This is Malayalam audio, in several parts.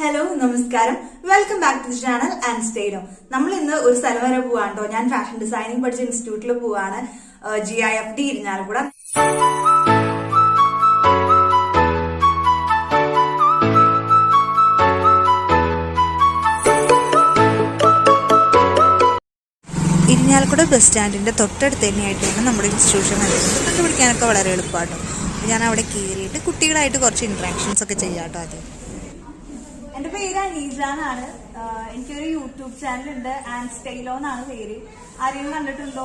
ഹലോ നമസ്കാരം. Welcome back to the channel and സ്റ്റേഡോ നമ്മൾ ഇന്ന് ഒരു സ്ഥലം വരെ പോവാണ്ടോ ഞാൻ ഫാഷൻ ഡിസൈനിങ് പഠിച്ച ഇൻസ്റ്റിറ്റ്യൂട്ടിൽ പോവാണ്. G I F D Irinjalakuda Irinjalakuda bus സ്റ്റാൻഡിന്റെ തൊട്ടടുത്ത് തന്നെയായിട്ടാണ് നമ്മുടെ ഇൻസ്റ്റിറ്റ്യൂഷൻ കണ്ടുപിടിക്കാനൊക്കെ വളരെ എളുപ്പമാട്ടോ. ഞാൻ അവിടെ കയറിയിട്ട് കുട്ടികളായിട്ട് കുറച്ച് ഇൻട്രാക്ഷൻസ് ഒക്കെ ചെയ്യാട്ടോ ആദ്യം എന്റെ പേര് അനീജ എന്നാണ്. എനിക്കൊരു യൂട്യൂബ് ചാനൽ ഉണ്ട് ആൻഡ് സ്റ്റൈലോ എന്നാണ് പേര്. ആരെയും കണ്ടിട്ടുണ്ടോ?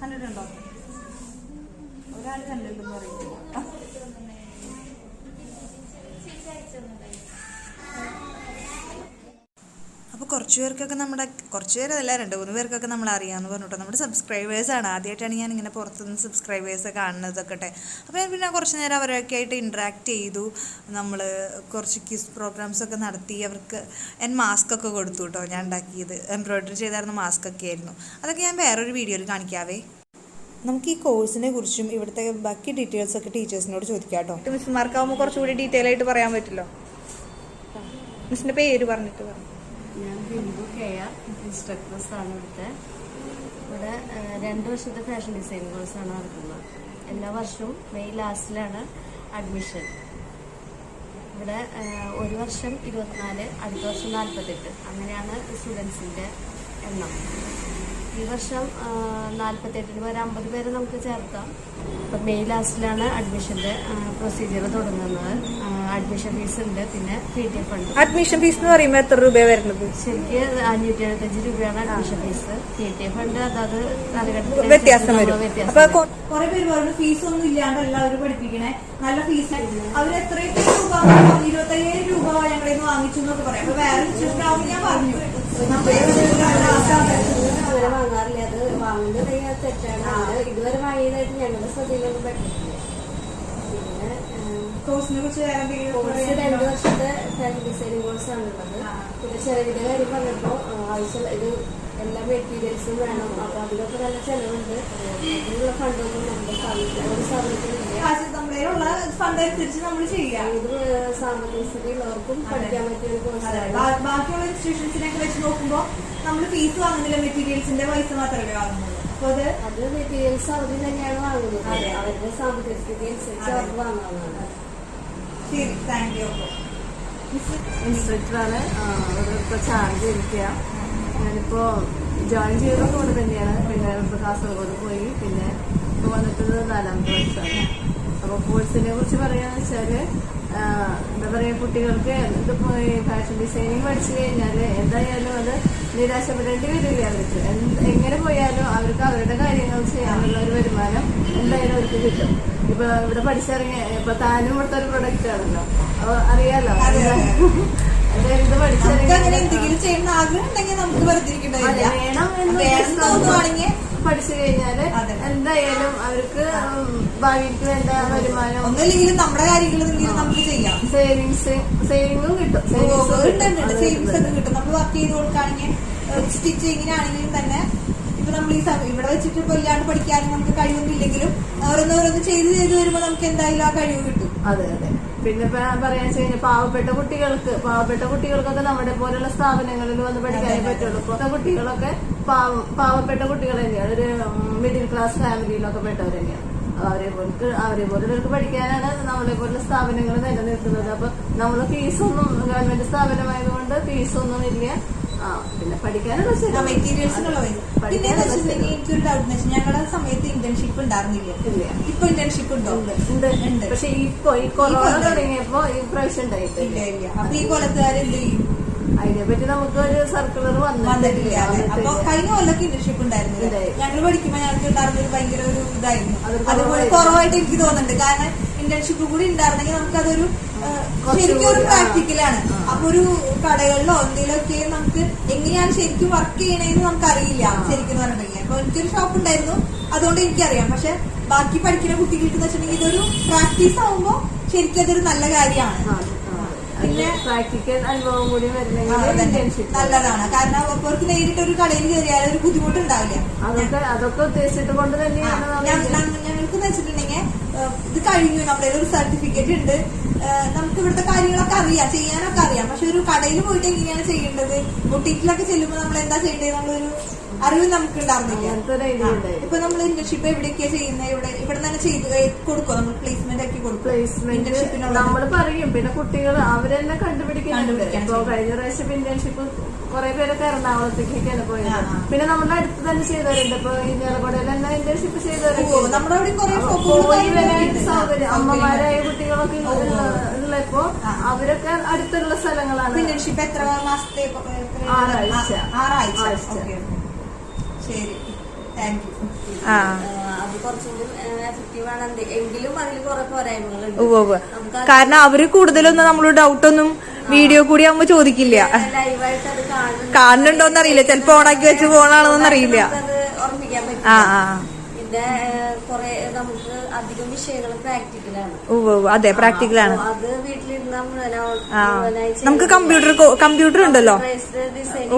കണ്ടിട്ടുണ്ടോ? ഒരാൾ കണ്ടിട്ടുണ്ടെന്ന് പറയുന്നത് അപ്പോൾ കുറച്ച് പേർക്കൊക്കെ നമ്മുടെ കുറച്ച് പേരല്ല രണ്ട് മൂന്ന് പേർക്കൊക്കെ നമ്മൾ അറിയാമെന്ന് പറഞ്ഞിട്ടോ. നമ്മുടെ സബ്സ്ക്രൈബേഴ്സാണ് ആദ്യമായിട്ടാണ് ഞാൻ ഇങ്ങനെ പുറത്തുനിന്ന് സബ്സ്ക്രൈബേഴ്സ് കാണുന്നതൊക്കെ അപ്പോൾ ഞാൻ പിന്നെ കുറച്ച് നേരം അവരൊക്കെ ആയിട്ട് ഇൻട്രാക്ട് ചെയ്തു. നമ്മൾ കുറച്ച് ക്യൂസ് പ്രോഗ്രാംസൊക്കെ നടത്തി. അവർക്ക് ഞാൻ മാസ്ക് ഒക്കെ കൊടുത്തു കേട്ടോ. ഞാൻ ഉണ്ടാക്കിയത്. എംബ്രോയ്ഡറി ചെയ്തായിരുന്ന മാസ്ക് ഒക്കെ ആയിരുന്നു. അതൊക്കെ ഞാൻ വേറൊരു വീഡിയോയിൽ കാണിക്കാവേ. നമുക്ക് ഈ കോഴ്സിനെ കുറിച്ചും ഇവിടുത്തെ ബാക്കി ഡീറ്റെയിൽസ് ഒക്കെ ടീച്ചേഴ്സിനോട് ചോദിക്കാം കേട്ടോ. മിസ്സുമാർക്കാവുമ്പോൾ കുറച്ചുകൂടി ഡീറ്റെയിൽ ആയിട്ട് പറയാൻ പറ്റില്ലോ? മിസ്സിന്റെ പേര് പറഞ്ഞിട്ട് പറഞ്ഞു ഞാൻ ബിന്ദു കെ ആർ ഇൻസ്ട്രക്ടേഴ്സ് ആണ് ഇവിടുത്തെ. ഇവിടെ രണ്ട് വർഷത്തെ ഫാഷൻ ഡിസൈൻ കോഴ്സാണ് നടക്കുന്നത്. എല്ലാ വർഷവും മെയ് ലാസ്റ്റിലാണ് അഡ്മിഷൻ ഇവിടെ ഒരു വർഷം ഇരുപത്തിനാല് അടുത്ത വർഷം നാൽപ്പത്തെട്ട് അങ്ങനെയാണ് സ്റ്റുഡൻസിന്റെ എണ്ണം. ഈ വർഷം നാൽപ്പത്തെട്ടിന് പേര് അമ്പത് പേരെ നമുക്ക് ചേർക്കാം. അപ്പം മെയ് ലാസ്റ്റിലാണ് അഡ്മിഷന്റെ പ്രൊസീജിയർ തുടങ്ങുന്നത്. അഡ്മിഷൻ ഫീസ് ഉണ്ട് പിന്നെ പി ടി എഫ് ഉണ്ട് അഡ്മിഷൻ ഫീസ് എന്ന് പറയുമ്പോൾ എത്ര രൂപയാണ് വരുന്നത്? ശരിക്ക് അഞ്ഞൂറ്റി എഴുപത്തഞ്ച് രൂപയാണ് admission fees P T F ഉണ്ട് അതാത് കാലഘട്ടത്തിൽ വ്യത്യാസം വരും. അപ്പൊ. കുറെ പേര് പറഞ്ഞു ഫീസ് ഒന്നും ഇല്ലാണ്ട് എല്ലാവരും പഠിപ്പിക്കണേ. നല്ല ഫീസ് അവർ എത്രയൊക്കെ രൂപ ഇരുപത്തയ്യായിരം രൂപ ഞങ്ങളിൽ നിന്ന് വാങ്ങിച്ചു എന്നൊക്കെ പറയാം. അപ്പൊ വേറെ ഇൻസ്റ്റിറ്റ്യൂഷൻ ആവുമ്പോൾ ഞാൻ പറഞ്ഞു. വാങ്ങാറില്ല. അത് വാങ്ങുന്നത് തെറ്റാണ്. ഇതുവരെ വാങ്ങിയതായിട്ട് ഞങ്ങളുടെ ശ്രദ്ധയിലൊന്നും പിന്നെ കോഴ്സിനെ കുറിച്ച് കോഴ്സ് രണ്ടു? വർഷത്തെ ഫാഷൻ ഡിസൈനിങ് കോഴ്സാണ് ഉള്ളത്. പിന്നെ ചെലവിന്റെ കാര്യം പറഞ്ഞപ്പോ ആവശ്യം ഇത് എല്ലാ മെറ്റീരിയൽസും വേണം. അപ്പൊ അതിലൊക്കെ നല്ല ചെലവുണ്ട്. അതിനുള്ള ഫണ്ടൊന്നും നമ്മുടെ ഒരു ഫണ്ട് അനുസരിച്ച് നമ്മൾ ചെയ്യാം. ഇത് സാമ്പത്തിക സ്ഥിതി ഉള്ളവർക്കും പഠിക്കാൻ പറ്റിയ ഒരു അതെ. കോഴ്സാണ് ബാക്കിയുള്ള ഇൻസ്റ്റിറ്റ്യൂഷൻസിനൊക്കെ വെച്ച് നോക്കുമ്പോ നമ്മൾ ഫീസ് വാങ്ങുന്നില്ല മെറ്റീരിയൽസിന്റെ പൈസ മാത്രമേ വാങ്ങുന്നുള്ളൂ. അപ്പൊ അത്. അത് മെറ്റീരിയൽസ് അവർ തന്നെയാണ് വാങ്ങുന്നത്. അവരുടെ സാമ്പത്തിക സ്ഥിതി അനുസരിച്ച് അതെ. അവർക്ക് വാങ്ങാവുന്നതാണ്. ശരി താങ്ക് യു ഇൻസ്ട്രക്ടറാണ് ഇപ്പോൾ ചാർജ് ഇരിക്കുക ഞാനിപ്പോൾ ജോയിൻ ചെയ്തതൊക്കെ ഇവിടെ തന്നെയാണ്. പിന്നെ കാസർഗോഡ് പോയി. പിന്നെ വന്നിട്ടത് നാലാമത്തെ വർഷമാണ്. അപ്പോൾ കോഴ്സിനെ കുറിച്ച് പറയാന്ന് വെച്ചാൽ എന്താ പറയുക കുട്ടികൾക്ക് ഈ ഫാഷൻ ഡിസൈനിങ് പഠിച്ചു കഴിഞ്ഞാൽ എന്തായാലും അത് നിരാശപ്പെടേണ്ടി വരില്ല അവർക്ക് എങ്ങനെ പോയാലും അവർക്ക് അവരുടെ കാര്യങ്ങൾ ചെയ്യാനുള്ള ഒരു വരുമാനം എന്തായാലും അവർക്ക് കിട്ടും. ഇപ്പൊ ഇവിടെ പഠിച്ചിറങ്ങിയ ഇപ്പൊ താനും ഇവിടുത്തെ ഒരു പ്രൊഡക്റ്റ് ആണല്ലോ. അപ്പൊ അറിയാലോ ഇത് അങ്ങനെ പഠിച്ചിറങ്ങി എന്തെങ്കിലും ചെയ്യുന്ന ആഗ്രഹം ഉണ്ടെങ്കിൽ നമുക്ക് വെറുതെ വേണം എന്ന് തോന്നുവാണെങ്കിൽ പഠിച്ചു കഴിഞ്ഞാൽ എന്തായാലും അവർക്ക് ഭാവിക്ക് വേണ്ട വരുമാനം ഒന്നല്ലെങ്കിലും നമ്മുടെ കാര്യങ്ങളെങ്കിലും നമുക്ക് ചെയ്യാം. സേവിങ്സ് സേവിങ്ങും കിട്ടും. സേവിങ്സും ഒക്കെ കിട്ടും നമ്മൾ വർക്ക് ചെയ്ത് കൊടുക്കുകയാണെങ്കിൽ സ്റ്റിച്ചിങ്ങിനാണെങ്കിലും തന്നെ ഇപ്പൊ നമ്മൾ ഈ ഇവിടെ വെച്ചിട്ട് ഇപ്പൊ ഇല്ലാണ്ട് പഠിക്കാനും നമുക്ക് കഴിവൊന്നുമില്ലെങ്കിലും ഓരോന്നോരോന്ന് ചെയ്ത് ചെയ്ത് വരുമ്പോൾ നമുക്ക് എന്തായാലും ആ കഴിവ് കിട്ടും. അതെ അതെ. പിന്നെ പറയാന്ന് വെച്ച് കഴിഞ്ഞാൽ പാവപ്പെട്ട കുട്ടികൾക്ക് പാവപ്പെട്ട കുട്ടികൾക്കൊക്കെ നമ്മുടെ പോലുള്ള സ്ഥാപനങ്ങളിൽ വന്ന് പഠിക്കാനേ പറ്റുള്ളൂ. ഇപ്പോഴത്തെ കുട്ടികളൊക്കെ പാവ- പാവപ്പെട്ട കുട്ടികൾ തന്നെയാണ്. ഒരു മിഡിൽ ക്ലാസ് ഫാമിലിയിലൊക്കെ പെട്ടവർ തന്നെയാണ്. അവരെ പോലക്ക് അവരെ പോലുള്ളവർക്ക് പഠിക്കാനാണ് നമ്മളെ പോലുള്ള സ്ഥാപനങ്ങൾ നിലനിൽക്കുന്നത് അപ്പൊ നമ്മൾ ഫീസൊന്നും ഗവൺമെന്റ് സ്ഥാപനമായതുകൊണ്ട് ഫീസൊന്നും ഇല്ല. പിന്നെ പഠിക്കാനുള്ള. മെറ്റീരിയൽസിനുള്ള പിന്നെ എനിക്കൊരു ഡൗട്ട് ഞങ്ങളുടെ സമയത്ത് ഇന്റേൺഷിപ്പ് ഉണ്ടായിരുന്നില്ല. ഇപ്പൊ ഇന്റേൺഷിപ്പ് ഉണ്ടോ? പക്ഷെ ഇപ്പൊ ഈ കൊറോണ. തുടങ്ങിയപ്പോ ഈ പ്രാവശ്യം ഉണ്ടായിട്ടില്ല. ഇല്ല അപ്പൊ ഈ കൊല്ലത്തുകാർ എന്ത് ചെയ്യും? അതിനെപ്പറ്റി നമുക്ക് ഒരു സർക്കുലർ വന്നിട്ടില്ല. അപ്പൊ കഴിഞ്ഞ കൊല്ലൊക്കെ ഇന്റേൺഷിപ്പ് ഉണ്ടായിരുന്നു. ഉണ്ടായി. ഞങ്ങൾ പഠിക്കുമ്പോൾ ഞങ്ങൾക്ക് ഉണ്ടായിരുന്ന ഒരു ഭയങ്കര ഒരു ഇതായിരുന്നു. അതുപോലെ കുറവായിട്ട് എനിക്ക് തോന്നുന്നുണ്ട്. കാരണം ഇന്റേൺഷിപ്പ് കൂടി ഉണ്ടായിരുന്നെങ്കിൽ നമുക്കതൊരു ശരിക്കും ഒരു പ്രാക്ടിക്കലാണ്. അപ്പൊ ഒരു കടകളിലോ എന്തെങ്കിലുമൊക്കെ നമുക്ക് എങ്ങനെയാണ് ശരിക്കും വർക്ക് ചെയ്യണേന്ന് നമുക്ക് അറിയില്ല ആ. ശരിക്കും പറഞ്ഞിട്ടുണ്ടെങ്കിൽ. അപ്പൊ എനിക്കൊരു ഷോപ്പ് ഉണ്ടായിരുന്നു. അതുകൊണ്ട് എനിക്കറിയാം. പക്ഷെ ബാക്കി പഠിക്കുന്ന കുട്ടികൾക്ക് എന്ന് വെച്ചിട്ടുണ്ടെങ്കിൽ ഇതൊരു പ്രാക്ടീസ് ആവുമ്പോ ശരിക്കും അതൊരു നല്ല കാര്യമാണ്. പിന്നെ പ്രാക്ടിക്കൽ അനുഭവം കൂടി നല്ലതാണ്. കാരണം അവർക്ക് നേരിട്ട് ഒരു കടയിൽ കയറിയാൽ ഒരു ബുദ്ധിമുട്ടുണ്ടാവില്ല. അതൊക്കെ അതൊക്കെ ഉദ്ദേശിച്ചിട്ട് കൊണ്ട് തന്നെയാണ് ഞങ്ങൾക്ക് വെച്ചിട്ടുണ്ടെങ്കിൽ ഇത് കഴിഞ്ഞു. നമ്മുടെ ഒരു സർട്ടിഫിക്കറ്റ് ഉണ്ട്. നമുക്ക് ഇവിടുത്തെ കാര്യങ്ങളൊക്കെ അറിയാം. ചെയ്യാനൊക്കെ അറിയാം. ഇതൊരു കടയിൽ പോയിട്ട് എങ്ങനെയാണ് ചെയ്യേണ്ടത്? ബുട്ടീക്കിലൊക്കെ ചെല്ലുമ്പോൾ നമ്മൾ എന്താ ചെയ്യേണ്ടത്? നമ്മളൊരു അറിവ് നമുക്ക് ഉണ്ടാവുന്നില്ല ഒരു ഇപ്പൊ നമ്മൾ ഇന്റേൺഷിപ്പ് എവിടെയൊക്കെയാ ചെയ്യുന്നത്? ഇവിടെ ഇവിടെ തന്നെ ചെയ്ത് കൊടുക്കും നമ്മൾ പ്ലേസ്മെന്റ് ആക്കി കൊടുക്കും പ്ലേസ്മെന്റ് നമ്മൾ പറയും. പിന്നെ കുട്ടികൾ അവരെന്നെ കണ്ടുപിടിക്കുന്നുണ്ട് ഇപ്പൊ കഴിഞ്ഞ പ്രാവശ്യം ഇന്റേൺഷിപ്പ് കുറെ പേരൊക്കെ എറണാകുളത്തേക്കൊക്കെയാണ് പോയത്. പിന്നെ നമ്മുടെ അടുത്ത് തന്നെ ചെയ്തവരുണ്ട്. ഇപ്പൊ ഈ നിലകൊടയിൽ തന്നെ ഇന്റേൺഷിപ്പ് ചെയ്തവരുണ്ട് പോയി വരാൻ സൗകര്യം. അമ്മമാരായ കുട്ടികളൊക്കെ ഉള്ള- ഉള്ളപ്പോ അവരൊക്കെ അടുത്തുള്ള സ്ഥലങ്ങളാണ്. ഇന്റേൺഷിപ്പ് എത്ര മാസത്തെ ആറാഴ്ച. ആറാഴ്ച. ശരി. താങ്ക് യു കാരണം അവർ കൂടുതലൊന്നും നമ്മൾ ഡൗട്ട് ഒന്നും വീഡിയോ കൂടി ആവുമ്പോ ചോദിക്കില്ല. കാണുന്നുണ്ടോന്നറിയില്ല. ചിലപ്പോ ഓണാക്കി വെച്ച് പോണാണോന്നറിയില്ല ആ ആ. പിന്നെ കുറെ നമുക്ക് അധികം വിഷയങ്ങൾ പ്രാക്ടിക്കലാണ്. അതെ പ്രാക്ടിക്കലാണ്. അത് വീട്ടിലിരുന്ന നമുക്ക് കമ്പ്യൂട്ടർ കമ്പ്യൂട്ടർ ഉണ്ടല്ലോ.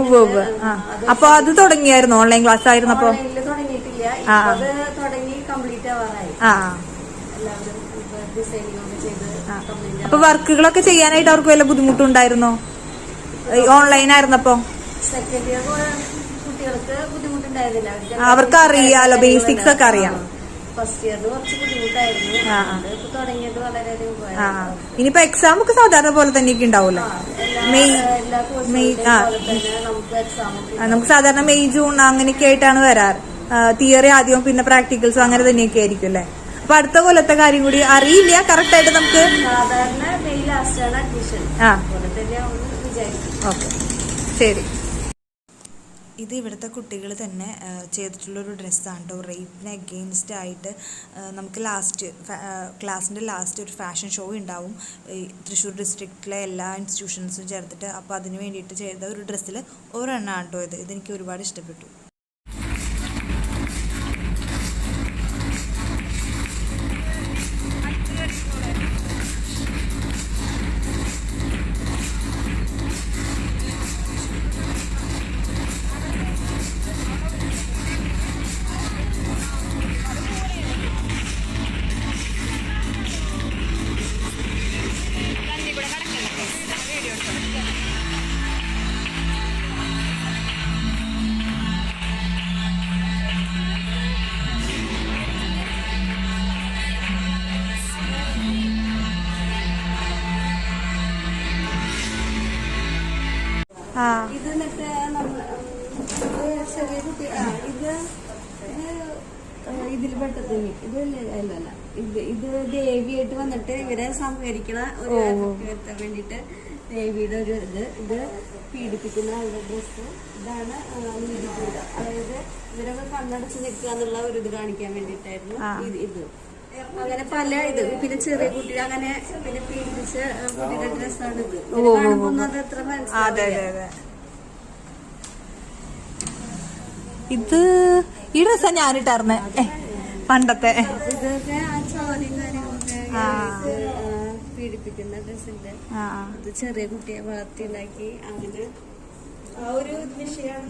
ഉവ്വ് ഉവ്വ്. ആ. അപ്പൊ അത് തുടങ്ങിയായിരുന്നു? Online class ആയിരുന്നപ്പോ? അപ്പൊ തുടങ്ങിയിട്ടില്ല. അത് തുടങ്ങി ആവാറായി. കംപ്ലീറ്റ് അപ്പൊ വർക്കുകളൊക്കെ ചെയ്യാനായിട്ട് അവർക്ക് വല്ല ബുദ്ധിമുട്ടുണ്ടായിരുന്നോ? ഓൺലൈൻ ആയിരുന്നപ്പോ? സെക്കൻഡ് ഇയർ കുട്ടികൾക്ക് ബുദ്ധിമുട്ടുണ്ടായിരുന്നില്ല. അവർക്ക് അറിയാലോ, ബേസിക്സ് ഒക്കെ അറിയാം. ഫസ്റ്റ് ഇയറിന് കുറച്ച് ബുദ്ധിമുട്ടായിരുന്നു. ഇപ്പൊ തുടങ്ങിയത് ഉപകാരമായി. ഇനിയിപ്പോ എക്സാം ഒക്കെ സാധാരണ പോലെ തന്നെയൊക്കെ ഉണ്ടാവൂലോ? മെയ് മെയ് ആ. നമുക്ക് സാധാരണ മെയ് ജൂൺ അങ്ങനെയൊക്കെ ആയിട്ടാണ് വരാറ്. തിയറി ആദ്യം പിന്നെ പ്രാക്ടിക്കൽസും അങ്ങനെ തന്നെയൊക്കെ ആയിരിക്കും അല്ലേ? അപ്പൊ അടുത്ത കൊല്ലത്തെ കാര്യം കൂടി അറിയില്ല. കറക്റ്റ് ആയിട്ട് നമുക്ക് സാധാരണ മെയ് ലാസ്റ്റ് ആണ് അഡ്മിഷൻ ആ. ഓക്കെ. ശരി. ഇത് ഇവിടുത്തെ കുട്ടികൾ തന്നെ ചെയ്തിട്ടുള്ളൊരു ഡ്രസ്സാണ് കേട്ടോ റേപ്പിന് അഗെയിൻസ്റ്റ് ആയിട്ട് നമുക്ക് ലാസ്റ്റ് ക്ലാസ്സിന്റെ ലാസ്റ്റ് ഒരു ഫാഷൻ ഷോ ഉണ്ടാവും തൃശ്ശൂർ ഡിസ്ട്രിക്റ്റിലെ എല്ലാ ഇൻസ്റ്റിറ്റ്യൂഷൻസും ചേർത്തിട്ട്. അപ്പോൾ അതിന് വേണ്ടിയിട്ട് ചെയ്ത ഒരു ഡ്രസ്സിൽ ഒരെണ്ണമാണ് കേട്ടോ ഇത്. ഇതെനിക്ക് ഒരുപാട് ഇഷ്ടപ്പെട്ടു. ഇത് എന്നിട്ട് ചെറിയ കുട്ടി ആ ഇത് ഇതിൽ പെട്ടത് ഇത് അല്ലല്ല. ഇത് ഇത് ദേവിയായിട്ട് വന്നിട്ട് ഇവരെ സംഹരിക്കണ ഒരു വരുത്താൻ വേണ്ടിട്ട് ദേവിയുടെ ഒരു ഇത്. ഇത് പീഡിപ്പിക്കുന്ന അവരുടെ ഡ്രസ്സ് ഇതാണ് അതായത് ഇവരൊക്കെ കണ്ണടച്ച് നിൽക്കുക എന്നുള്ള ഒരു ഇത് കാണിക്കാൻ വേണ്ടിയിട്ടായിരുന്നു ഇത്. അങ്ങനെ പല ഇത്. പിന്നെ ചെറിയ കുട്ടികൾ അങ്ങനെ പിന്നെ പീഡിപ്പിച്ച കുട്ടിയുടെ ഡ്രസ്സാണ് ഇത് ഇത് കാണുമ്പോ അത് അതെ മനസ്സിലാവില്ല. അതെ അതെ ഇത് ഈ ഡ്രസ്സാ ഞാനിട്ടാർന്നെ പണ്ടത്തെ. അപ്പൊ ഇതൊക്കെ ആ ചോരയും കാര്യങ്ങളൊക്കെ പീഡിപ്പിക്കുന്ന ഡ്രസ്സിന്റെ. അത് ചെറിയ കുട്ടിയെ വളർത്തിണ്ടാക്കി അങ്ങനെ ആ ഒരു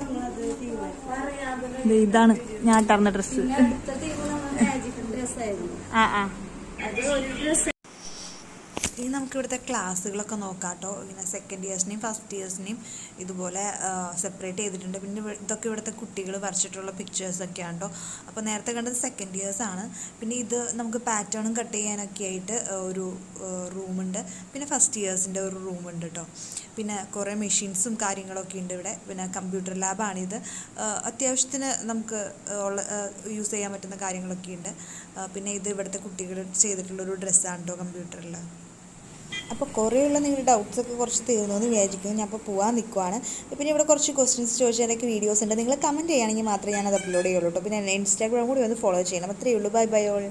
നമ്മളത് തീരുമാനിച്ചത്. ദേ ഇതാണ് ഞാൻ ഇട്ടാർന്ന ഡ്രസ്സ്. ഡ്രസ്സായിരുന്നു ആ ആ. അത് ഒരു ഡ്രസ്സ് ഇനി നമുക്കിവിടുത്തെ ക്ലാസ്സുകളൊക്കെ നോക്കാം കേട്ടോ ഇങ്ങനെ സെക്കൻഡ് ഇയേഴ്സിനെയും ഫസ്റ്റ് ഇയേഴ്സിനെയും ഇതുപോലെ സെപ്പറേറ്റ് ചെയ്തിട്ടുണ്ട്. പിന്നെ ഇതൊക്കെ ഇവിടുത്തെ കുട്ടികൾ വരച്ചിട്ടുള്ള പിക്ചേഴ്സൊക്കെയാണ് കേട്ടോ അപ്പോൾ നേരത്തെ കണ്ടത് സെക്കൻഡ് ഇയേഴ്സ് ആണ്. പിന്നെ ഇത് നമുക്ക് പാറ്റേണും കട്ട് ചെയ്യാനൊക്കെ ആയിട്ട് ഒരു റൂമുണ്ട് പിന്നെ ഫസ്റ്റ് ഇയേഴ്സിന്റെ ഒരു റൂമുണ്ട് കേട്ടോ പിന്നെ കുറേ മെഷീൻസും കാര്യങ്ങളൊക്കെ ഉണ്ട് ഇവിടെ. പിന്നെ കമ്പ്യൂട്ടർ ലാബാണിത് അത്യാവശ്യത്തിന് നമുക്ക് ഉള്ള യൂസ് ചെയ്യാൻ പറ്റുന്ന കാര്യങ്ങളൊക്കെ ഉണ്ട്. പിന്നെ ഇത് ഇവിടുത്തെ കുട്ടികൾ ചെയ്തിട്ടുള്ളൊരു ഡ്രസ്സാണ് കേട്ടോ കമ്പ്യൂട്ടറിൽ അപ്പോൾ കുറേയുള്ള നിങ്ങളുടെ ഡൗട്ട്സ് ഒക്കെ കുറച്ച് തീർന്നു എന്ന് വിചാരിക്കുന്നു. ഞാൻ അപ്പോൾ പോകാൻ നിൽക്കുവാണ് പിന്നെ ഇവിടെ കുറച്ച് ക്വസ്റ്റ്യൻസ് ചോദിച്ചാലൊക്കെ വീഡിയോസ് ഉണ്ട്. നിങ്ങൾ കമന്റ് ചെയ്യുകയാണെങ്കിൽ മാത്രമേ ഞാനത് അപ്ലോഡ് ചെയ്യുള്ളൂ കേട്ടോ പിന്നെ ഇൻസ്റ്റാഗ്രാം കൂടി ഒന്ന് ഫോളോ ചെയ്യണം. അത്രയേ ഉള്ളൂ. Bye bye all